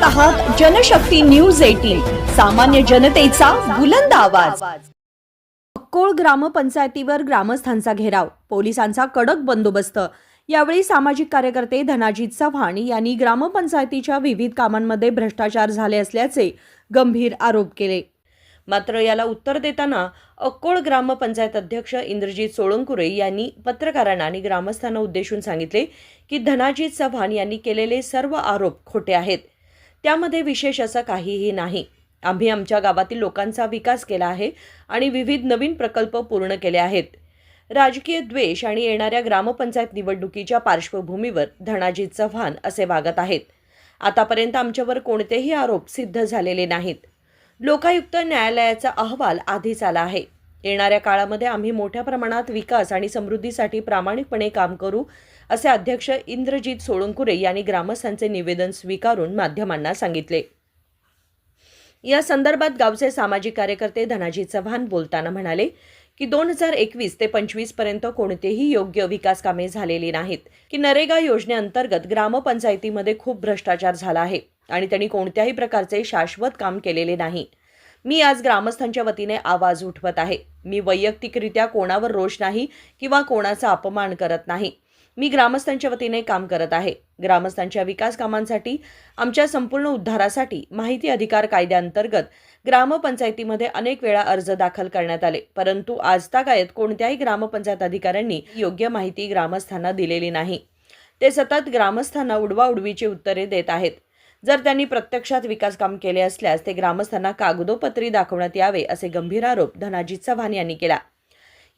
पाहत आहात Janshakti news eighteen. सामान्य जनतेचा बुलंद आवाज. अक्कोळ ग्रामपंचायतीवर ग्रामस्थांचा घेराव पोलिसांचा कडक बंदोबस्त. यावेळी सामाजिक कार्यकर्ते धनाजीत चव्हाण यांनी ग्रामपंचायतीच्या विविध कामांमध्ये भ्रष्टाचार झाले असल्याचे गंभीर आरोप केले. मात्र याला उत्तर देताना अक्कोळ ग्रामपंचायत अध्यक्ष इंद्रजीत सोळंकुरे यांनी पत्रकारांना आणि ग्रामस्थांना उद्देशून सांगितले की धनाजीत चव्हाण यांनी केलेले सर्व आरोप खोटे आहेत. त्यामध्ये विशेष असं काहीही नाही. आम्ही आमच्या गावातील लोकांचा विकास केला आहे आणि विविध नवीन प्रकल्प पूर्ण केले आहेत. राजकीय द्वेष आणि येणाऱ्या ग्रामपंचायत निवडणुकीच्या पार्श्वभूमीवर धनाजी चव्हाण असे वागत आहेत. आतापर्यंत आमच्यावर कोणतेही आरोप सिद्ध झालेले नाहीत. लोकायुक्त न्यायालयाचा अहवाल आधीच आला आहे. येणाऱ्या काळामध्ये आम्ही मोठ्या प्रमाणात विकास आणि समृद्धीसाठी प्रामाणिकपणे काम करू असे अध्यक्ष इंद्रजित सोळंकुरे यांनी ग्रामस्थांचे निवेदन स्वीकारून माध्यमांना सांगितले. या संदर्भात गावचे सामाजिक कार्यकर्ते धनाजी चव्हाण बोलताना म्हणाले की दोन हजार एकवीस ते पंचवीसपर्यंत कोणतेही योग्य विकास कामे झालेली नाहीत की नरेगा योजनेअंतर्गत ग्रामपंचायतीमध्ये खूप भ्रष्टाचार झाला आहे आणि त्यांनी कोणत्याही प्रकारचे शाश्वत काम केलेले नाही. मी आज ग्रामस्थांच्या वतीने आवाज उठवत आहे. मी वैयक्तिकरित्या कोणावर रोष नाही किंवा कोणाचा अपमान करत नाही. मी ग्रामस्थांच्या वतीने काम करत आहे. ग्रामस्थांच्या विकास कामांसाठी आमच्या संपूर्ण उद्धारासाठी माहिती अधिकार कायद्याअंतर्गत ग्रामपंचायतीमध्ये अनेक वेळा अर्ज दाखल करण्यात आले. परंतु आजतागायत कोणत्याही ग्रामपंचायत अधिकाऱ्यांनी योग्य माहिती ग्रामस्थांना दिलेली नाही. ते सतत ग्रामस्थांना उडवाउडवीची उत्तरे देत आहेत. जर त्यांनी प्रत्यक्षात विकास काम केले असल्यास ते ग्रामस्थांना कागदोपत्री दाखवण्यात यावे असे गंभीर आरोप धनाजित चव्हाण यांनी केला.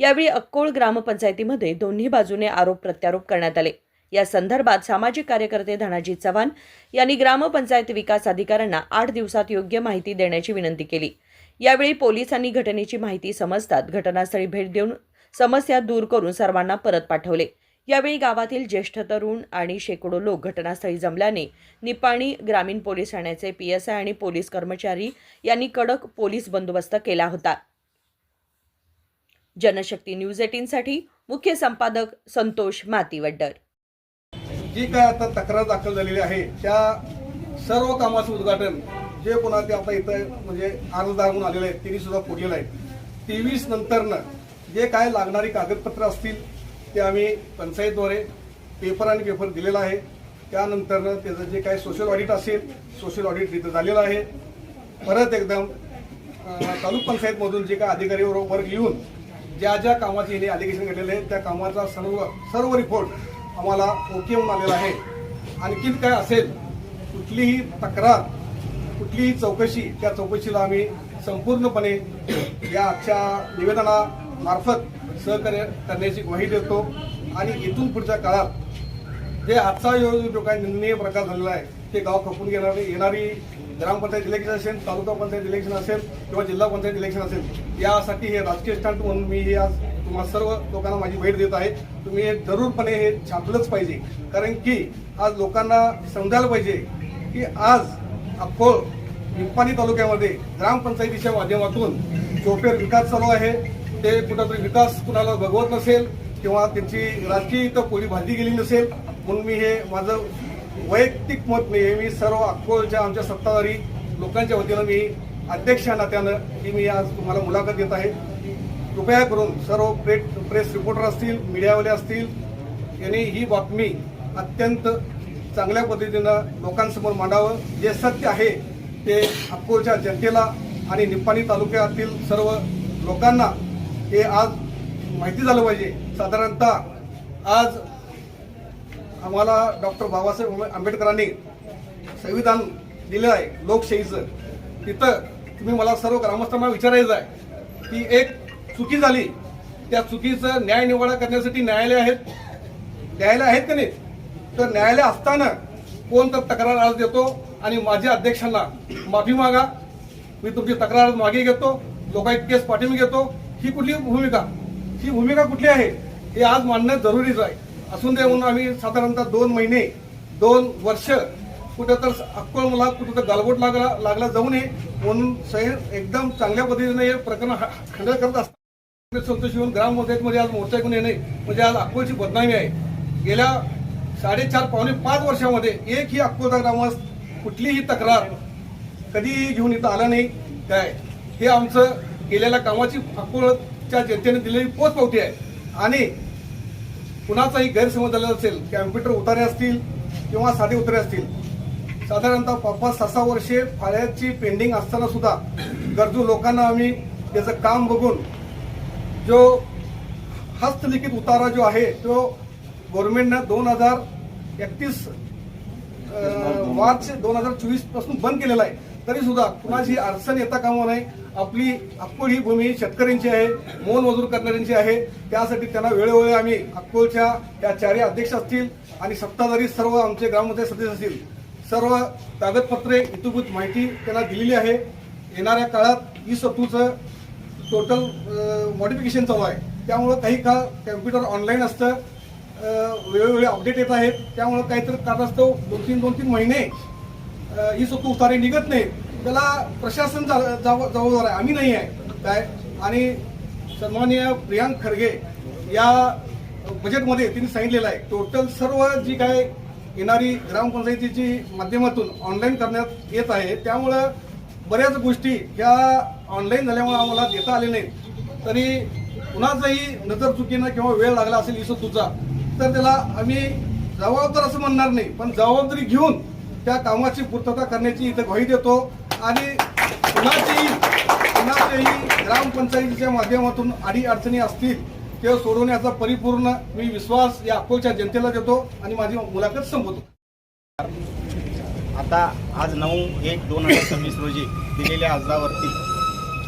यावेळी अक्कोळ ग्रामपंचायतीमध्ये दोन्ही बाजूने आरोप प्रत्यारोप करण्यात आले. या संदर्भात सामाजिक कार्यकर्ते धनाजी चव्हाण यांनी ग्रामपंचायत विकास अधिकाऱ्यांना आठ दिवसात योग्य माहिती देण्याची विनंती केली. यावेळी पोलिसांनी घटनेची माहिती समजतात घटनास्थळी भेट देऊन समस्या दूर करून सर्वांना परत पाठवले. यावेळी गावातील ज्येष्ठ तरुण आणि शेकडो लोक घटनास्थळी जमल्याने निपाणी ग्रामीण पोलीस ठाण्याचे पी एस आय आणि पोलीस कर्मचारी यांनी कडक पोलीस बंदोबस्त केला होता. जनशक्ती न्यूज एटीनसाठी मुख्य संपादक संतोष मातीवड्डर. जी काय आता तक्रार दाखल झालेली आहे त्या सर्व कामाचं उद्घाटन जे कोणा ते आता इथं म्हणजे अर्जदार म्हणून आलेले आहेत त्यांनी सुद्धा फोडलेलं आहे. तेवीस नंतरनं जे काय लागणारी कागदपत्र असतील ते आम्ही पंचायतद्वारे पेपर आणि पेपर दिलेला आहे. त्यानंतरनं त्याचं जे काय सोशल ऑडिट असेल सोशल ऑडिट तिथं झालेलं आहे. परत एकदम तालुक पंचायतमधून जे काही अधिकारी वर्ग येऊन ज्या ज्या कामाचे हे अलिगेशन घडलेले आहे त्या कामाचा सर्व सर्व रिपोर्ट आम्हाला ओके म्हणून आलेला आहे. आणखीन काय असेल कुठलीही तक्रार कुठलीही चौकशी त्या चौकशीला आम्ही संपूर्णपणे या आजच्या निवेदनामार्फत सहकार्य करण्याची ग्वाही देतो. आणि इथून पुढच्या काळात जे आजचा जो जो काही निंदनीय प्रकार झालेला आहे ते गाव खपून घेणारी येणारी ग्रामपंचायत इलेक्शन असेल तालुका पंचायत इलेक्शन असेल किंवा जिल्हा पंचायत इलेक्शन असेल यासाठी हे राजकीय स्टंट म्हणून मी हे आज तुम्हाला सर्व लोकांना माझी भेट देत आहे. तुम्ही हे जरूरपणे हे छापलंच पाहिजे. कारण की आज लोकांना समजायला पाहिजे की आज अक्कोळ निप्पाणी तालुक्यामध्ये ग्रामपंचायतीच्या माध्यमातून चोपेर विकास चालू आहे. ते कुठंतरी विकास कुणाला भगवत नसेल किंवा त्यांची राजकीय इथं कोणी भाजी गेली नसेल म्हणून मी हे माझं वैयक्तिक मत नाही मी सर्व अक्कोळच्या आमच्या सत्ताधारी लोकांच्या वतीनं मी अध्यक्ष नात्यानं ही मी आज तुम्हाला मुलाखत देत आहे. कृपया करून सर्व प्रेट प्रेस रिपोर्टर असतील मीडियावाले असतील यांनी ही बातमी अत्यंत चांगल्या पद्धतीनं लोकांसमोर मांडावं. जे सत्य आहे ते अक्कोळच्या जनतेला आणि निप्पाणी तालुक्यातील सर्व लोकांना हे आज माहिती झालं पाहिजे. साधारणतः आज आम्हाला डॉक्टर बाबासाहेब आंबेडकरांनी संविधान दिलं आहे लोकशाहीचं. तिथं तुम्ही मला सर्व ग्रामस्थांना विचारायचं आहे की एक चुकी झाली त्या चुकीचं न्याय निवाडा करण्यासाठी न्यायालय आहेत? न्यायालय आहेत का नाही तर न्यायालय असताना कोण तर तक्रार अर्ज देतो आणि माझ्या अध्यक्षांना माफी मागा. मी तुमची तक्रार मागे घेतो. लोकांत केस पाठिंबा घेतो. ही कुठली भूमिका? ही भूमिका कुठली आहे? हे आज मांडणं जरुरीच आहे. असून दे म्हणून आम्ही साधारणतः दोन महिने दोन वर्ष कुठं तर अक्कोळ मला कुठं तर गालबोट लागला लागला जाऊ नये म्हणून सह एकदम चांगल्या पद्धतीने हे प्रकरण हा- करत असतात. संतोष येऊन ग्रामपंचायतमध्ये आज मोर्चा ऐकून येणे म्हणजे आज अक्कोलची बदनामी आहे. गेल्या साडेचार पावणे पाच वर्षामध्ये एक ही अक्कोलचा ग्रामस्थ कुठलीही तक्रार कधीही घेऊन इथं आला नाही. काय? हे आमचं केलेल्या कामाची अक्कोळच्या जनतेने दिलेली पोचपावती आहे. आणि कुणाचाही गैरसमज झालेला असेल कॅम्प्युटर उतारे असतील किंवा साधे उतारे असतील साधारणतः पाच पाच सहा सहा वर्षे फाळ्याची पेंडिंग असताना सुद्धा गरजू लोकांना आम्ही त्याचं काम बघून जो हस्तलिखित उतारा जो आहे तो गव्हर्नमेंटनं दोन हजार एकतीस मार्च दोन हजार चोवीसपासून बंद केलेला आहे. तरी सुद्धा कुणाची अडचण येता कामा नाही आपली अक्कोळ ही भूमी शेतकऱ्यांची आहे मोल मजूर करणाऱ्यांची आहे. त्यासाठी त्यांना वेळोवेळी आम्ही अक्कोळच्या या चारही अध्यक्ष असतील आणि सत्ताधारी सर्व आमचे ग्रामपंचायत सदस्य असतील सर्व कागदपत्रे इतुभूत माहिती त्यांना दिलेली आहे. येणाऱ्या काळात ई सत्तूचं टोटल मॉडिफिकेशन चालू आहे. त्यामुळं काही काळ कॅम्प्युटर ऑनलाईन असतं वेळोवेळी अपडेट येत आहेत. त्यामुळं काहीतरी कारणास्तव दोन तीन दोन तीन महिने ही स्वतः उतारे निघत नाही त्याला प्रशासन जाव- जबाबदार आहे. आम्ही नाही आहे. काय? आणि सन्माननीय प्रियांक खरगे या बजेटमध्ये त्यांनी सांगितलेलं आहे. टोटल सर्व जी काय येणारी ग्रामपंचायतीची माध्यमातून ऑनलाईन करण्यात येत आहे त्यामुळं बऱ्याच गोष्टी ह्या ऑनलाईन झाल्यामुळे आम्हाला देता आले नाहीत. तरी कुणाचाही नजर चुकीनं किंवा वेळ लागला असेल इसो तुझा. तर त्याला आम्ही जबाबदार असं म्हणणार नाही. पण जबाबदारी घेऊन त्या कामाची पूर्तता करण्याची इथं ग्वाही देतो. आणि कुणाचीही कुणाच्याही ग्रामपंचायतीच्या माध्यमातून अडी अडचणी असतील ते सोडवण्याचा परिपूर्ण मी विश्वास या अकोलच्या जनतेला देतो आणि माझी मुलाखत संपवतो. आता आज नऊ एक दोन हजार सव्वीस रोजी दिलेल्या अर्जावरती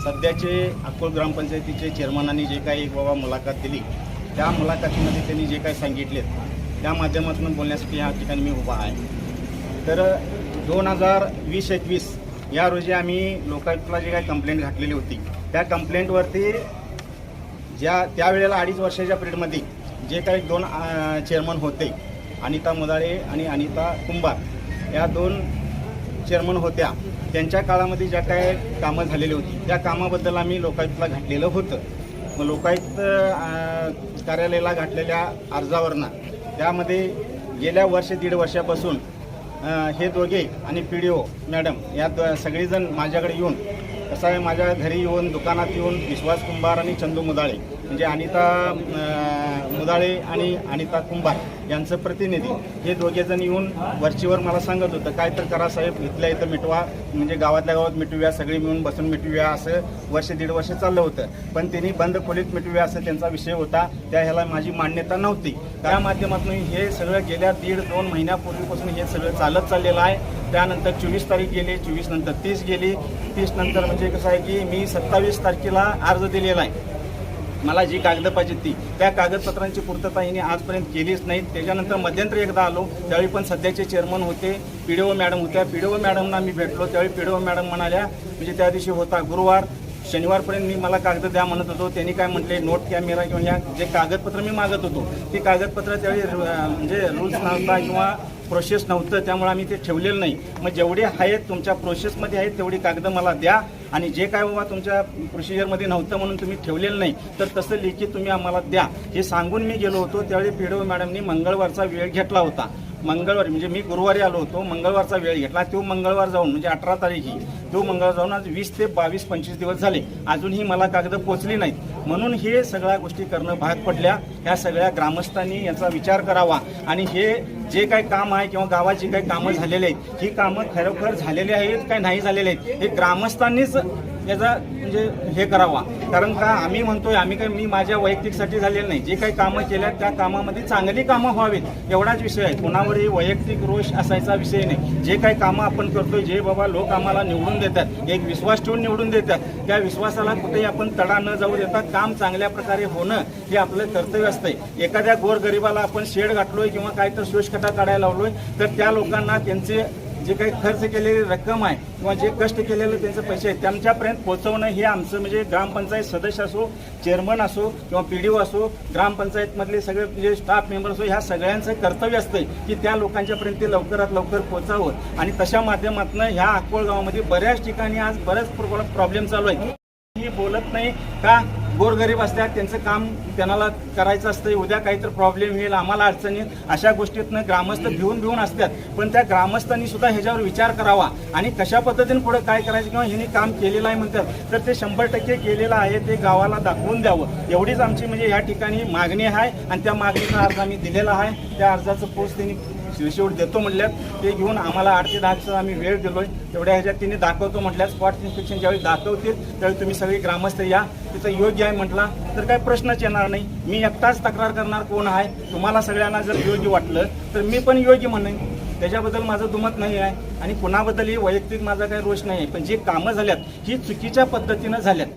सध्याचे अकोल ग्रामपंचायतीचे चेअरमनांनी जे काही एक बाबा मुलाखत दिली त्या मुलाखतीमध्ये त्यांनी जे काही सांगितले त्या माध्यमातून बोलण्यासाठी या ठिकाणी मी उभा आहे. तर दोन हजार वीस एकवीस या रोजी आम्ही लोकायुक्तला जे काही कंप्लेंट घातलेली होती त्या कंप्लेंटवरती ज्या त्यावेळेला अडीच वर्षाच्या पिरियडमध्ये जे काही दोन चेअरमन होते अनिता मुदाळे आणि अनिता कुंभार या दोन चेअरमन होत्या त्यांच्या काळामध्ये ज्या काय कामं झालेली होती त्या कामाबद्दल आम्ही लोकायुक्तला घातलेलं होतं. मग लोकायुक्त कार्यालयाला घातलेल्या अर्जावरनं त्यामध्ये गेल्या वर्ष दीड वर्षापासून हे दोघे आणि पी डी ओ मॅडम या द- सगळेजण माझ्याकडे येऊन कसं आहे माझ्या घरी येऊन दुकानात येऊन विश्वास कुंभार आणि चंदू मुदाळे. म्हणजे अनिता मुदाळे आणि अनिता कुंभार यांचं प्रतिनिधी हे दोघेजण येऊन वरचीवर मला सांगत होतं काय तर करा साहेब इथल्या इथं मिटवा म्हणजे गावातल्या गावात मिटवूया सगळे मिळून बसून मिटवूया असं वर्ष दीड वर्ष चाललं होतं. पण त्यांनी बंद खोलीत मिटवूया असं त्यांचा विषय होता त्या ह्याला माझी मान्यता नव्हती. त्या माध्यमातून हे सगळं गेल्या दीड दोन महिन्यापूर्वीपासून हे सगळं चालत चाललेलं आहे. त्यानंतर चोवीस तारीख गेली चोवीस नंतर तीस गेली. तीस नंतर म्हणजे कसं आहे की मी सत्तावीस तारखेला अर्ज दिलेला आहे. मला जी कागद पाहिजे ती. त्या कागदपत्रांची पूर्तता हिने आजपर्यंत केलीच नाही. त्याच्यानंतर मध्यंतरी एकदा आलो. त्यावेळी पण सध्याचे चेअरमन होते. पी डी ओ मॅडम होत्या. पी डी ओ मॅडमना मी भेटलो. त्यावेळी पी डी ओ मॅडम म्हणाल्या म्हणजे त्या दिवशी होता गुरुवार. शनिवारपर्यंत मी मला कागद द्या म्हणत होतो. त्यांनी काय म्हटले नोट कॅमेरा किंवा या. जे कागदपत्र मी मागत होतो ती कागदपत्र त्यावेळी म्हणजे रूल्स नव्हता किंवा प्रोसेस नव्हतं. त्यामुळे आम्ही ते ठेवलेलं नाही. मग जेवढे आहेत तुमच्या प्रोसेसमध्ये आहेत तेवढी कागद मला द्या. आणि जे काय बाबा तुमच्या प्रोसिजरमध्ये नव्हतं म्हणून तुम्ही ठेवलेलं नाही तर तसं लेखी तुम्ही आम्हाला द्या. हे सांगून मी गेलो होतो त्यावेळी पी डी ओ मॅडमनी मंगळवारचा वेळ घेतला होता. मंगळवारी म्हणजे मी गुरुवारी आलो होतो मंगळवारचा वेळ घेतला तो मंगळवार जाऊन म्हणजे अठरा तारीख ही तो मंगळवार जाऊन आज वीस ते बावीस पंचवीस दिवस झाले. अजूनही मला कागद पोचली नाहीत. म्हणून हे सगळ्या गोष्टी करणं भाग पडल्या. ह्या सगळ्या ग्रामस्थांनी याचा विचार करावा. आणि हे जे काही काम आहे किंवा गावाची काही कामं झालेली आहेत ही कामं खरोखर झालेली आहेत काय नाही झालेली आहेत हे ग्रामस्थांनीच याचा म्हणजे हे करावा. कारण का आम्ही म्हणतोय आम्ही काय मी माझ्या वैयक्तिकसाठी झालेलं नाही. जे काही कामं केल्या त्या कामामध्ये चांगली कामं व्हावीत. एवढाच विषय आहे. कोणावरही वैयक्तिक रोष असायचा विषय नाही. जे काही कामं आपण करतोय जे बाबा लोक आम्हाला निवडून देतात एक विश्वास ठेवून निवडून देतात त्या विश्वासाला कुठेही आपण तडा न जाऊ देता काम चांगल्या प्रकारे होणं हे आपलं कर्तव्य असतंय. एखाद्या गोरगरिबाला आपण शेड घातलोय किंवा काय तर शोषखटा काढायला लावलोय तर त्या लोकांना त्यांचे जे काही खर्च केलेली रक्कम आहे किंवा जे कष्ट केलेले त्यांचे पैसे आहेत त्यांच्यापर्यंत पोहोचवणं हे आमचं म्हणजे ग्रामपंचायत सदस्य असो चेअरमन असो किंवा पी डी ओ असो ग्रामपंचायतमधले सगळे म्हणजे स्टाफ मेंबर असो ह्या सगळ्यांचं कर्तव्य असतं की त्या लोकांच्यापर्यंत ते लवकरात लवकर पोहोचावं. आणि तशा माध्यमातून ह्या अकोळ गावामध्ये बऱ्याच ठिकाणी आज बऱ्याच प्रॉब्लेम चालू आहे. ही बोलत नाही का गोरगरीब असतात त्यांचं काम त्यांना करायचं असतं उद्या काहीतरी प्रॉब्लेम येईल आम्हाला अडचणी येईल, अशा गोष्टीतनं ग्रामस्थ भिवून भिवून असतात. पण त्या ग्रामस्थांनी सुद्धा ह्याच्यावर विचार करावा. आणि कशा पद्धतीने पुढे काय करायचं किंवा ह्यांनी काम केलेलं आहे म्हणतात तर ते शंभर टक्के केलेलं आहे ते गावाला दाखवून द्यावं. एवढीच आमची म्हणजे या ठिकाणी मागणी आहे आणि त्या मागणीचा अर्ज आम्ही दिलेला आहे. त्या अर्जाचं पोस्ट त्यांनी शिवशिवट देतो म्हटल्यात ते घेऊन आम्हाला आठ ते दहा आम्ही वेळ दिलोय. तेवढ्या ह्याच्यात तिने दाखवतो म्हटल्यास स्पॉट इन्स्पेक्शन ज्यावेळी दाखवतील त्यावेळी तुम्ही सगळे ग्रामस्थ या. तिथं योग्य आहे म्हटला तर काही प्रश्नच येणार नाही. मी एकटाच तक्रार करणार कोण आहे? तुम्हाला सगळ्यांना जर योग्य वाटलं तर मी पण योग्य म्हणेन. त्याच्याबद्दल माझं दुमत नाही आहे आणि कुणाबद्दलही वैयक्तिक माझा काही रोष नाही आहे. पण जी कामं झाल्यात ही चुकीच्या पद्धतीनं झाल्यात.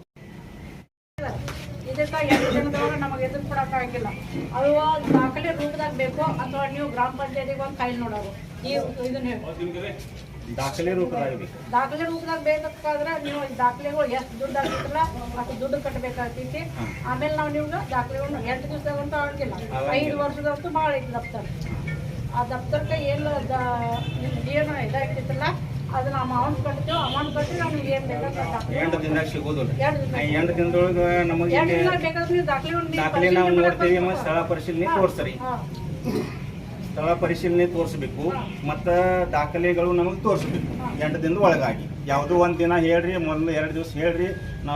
ಉದ್ದೇಶ ಎರಡು ಜನದವರು ನಮಗೆ ಎದುರು ಕೊಡೋಕ್ಕಾಗಿಲ್ಲ ಅದು ದಾಖಲೆ ರೂಪದಾಗ ಬೇಕು ಅಥವಾ ನೀವು ಗ್ರಾಮ ಪಂಚಾಯತಿಗೆ ಒಂದು ಕೈಲಿ ನೋಡೋದು? ನೀವು ಇದನ್ನ ಹೇಳಿ. ದಾಖಲೆ ರೂಪದಾಗ ದಾಖಲೆ ರೂಪದಾಗ ಬೇಕಾದ್ರೆ ನೀವು ದಾಖಲೆಗಳು ಎಷ್ಟು ದುಡ್ಡು ಹಾಕಿದ್ರಲ್ಲ ಅಷ್ಟು ದುಡ್ಡು ಕಟ್ಟಬೇಕಾಗ್ತೈತಿ ಆಮೇಲೆ ನಾವು ನಿಮ್ಗೆ ದಾಖಲೆಗಳನ್ನ ಎಂಟು ಅಂತ ಆಗಿಲ್ಲ ಐದು ವರ್ಷದಂತೂ ಭಾಳ ಐತಿ ದಪ್ತರ. ಆ ದಪ್ತರ್ಗೆ ಏನು ಏನು ಇದಾಗ್ತಿತ್ತಲ್ಲ ಅದನ್ನ ಅಮೌಂಟ್ ಕಟ್ತೀವಿ ಅಮೌಂಟ್ ಕಟ್ಟಿ ನಾವು ನಿಮ್ಗೆ ಏನು ಬೇಕಾದ್ರೆ ಎಂಟು ದಿನದಾಗ ಸಿಗೋದಿಲ್ಲ. ಎಂಟು ದಿನದೊಳಗೆ ನಮಗೆ ಎರಡು ದಿನ ಬೇಕಾದ್ರೆ ನೀವು ದಾಖಲೆಗಳನ್ನ ದಾಖಲೆ ನಾವು ನೋಡ್ತೀವಿ ಮತ್ತು ಸ್ಥಳ ಪರಿಶೀಲನೆ ತೋರಿಸ್ರಿ. ಸ್ಥಳ ಪರಿಶೀಲನೆ ತೋರಿಸ್ಬೇಕು ಮತ್ತು ದಾಖಲೆಗಳು ನಮಗೆ ತೋರಿಸ್ಬೇಕು. ಎಂಟು ದಿನದ ಒಳಗಾಗಿ. ಯಾವುದೋ ಒಂದು ದಿನ ಹೇಳ್ರಿ ಮೊದಲು ಎರಡು ದಿವಸ ಹೇಳ್ರಿ ನಾ